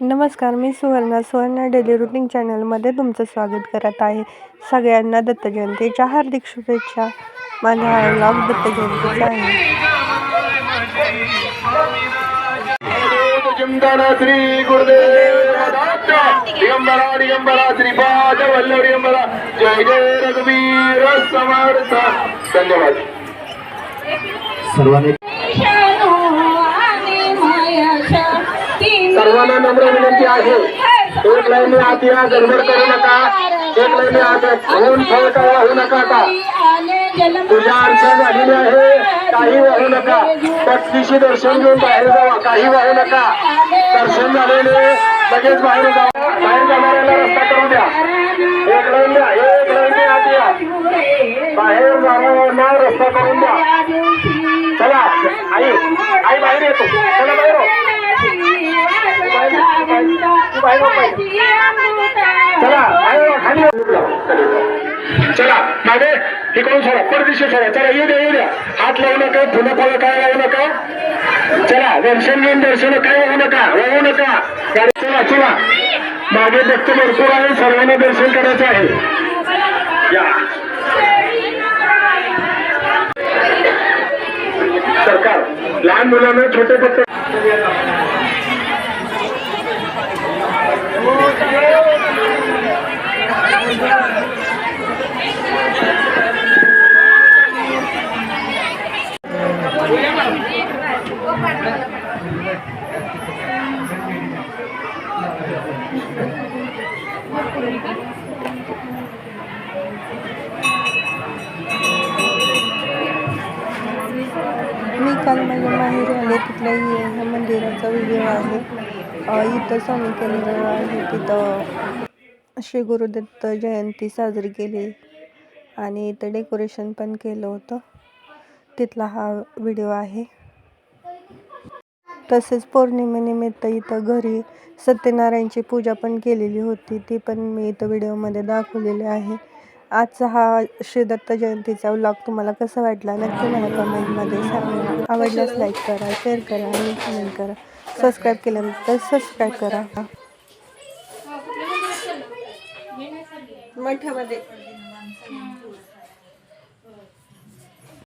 नमस्कार मी Suvarna Suvarna daily routine चॅनलमध्ये तुमचं स्वागत करत आहे. सगळ्यांना दत्त जयंतीच्या हार्दिक शुभेच्छा. माझा हा ब्लॉग दत्त जयंतीचा आहे श्री सर्वांना नम्र विनंती आहे. एक लाईन आत या गडबड करू नका. एक लाईन आत. होऊन फळ काय वाहू नका आता. तुझ्या अडचण झालेली आहे. काही वाहू नका. पत्नीशी दर्शन घेऊन बाहेर जावा. काही वाहू नका. दर्शन झालेले लगेच बाहेर जावा. बाहेर जाणाऱ्याला रस्ता करू द्या. एक लाईन द्या एक लाईन आत या. बाहेर जाणाऱ्यांना रस्ता करून द्या चला आई आई बाहेर येतो चला बाहेर हो. चला खाली हो. चला मागे इकडून सोडा परदेशी सोडा. चला येऊ द्या येऊ द्या. हात लावू नका फुलं कोणा काय लावू नका. चला दर्शन घेऊन दर्शन काय वाहू नका वाहू नका. चला चला. मागे भक्त भरपूर आहे सर्वांना दर्शन करायचं आहे. या. सरकार लहान मुलांना छोटे फक्त मी काल माझ्या माहेरी आले तिथल्या ह्या मंदिराचा व्हिडिओ आहे. इथं स्वामी केंद्र आहे तिथं श्री गुरुदत्त जयंती साजरी केली आणि इथं डेकोरेशन पण केलं होतं. तिथला हा व्हिडिओ आहे. तसेच पौर्णिमेनिमित्त इथं घरी सत्यनारायणची पूजा पण केलेली होती. ती पण मी इथं व्हिडिओमध्ये दाखवलेली आहे. आजचा हा श्री दत्त जयंतीचा व्लॉग तुम्हाला कसा वाटला? नक्की मला कमेंटमध्ये सांगा. आवडल्यास लाईक करा शेअर करा आणि कमेंट करा. सबस्क्राईब केल्यानंतर सबस्क्राईब करा. मोठ्यामध्ये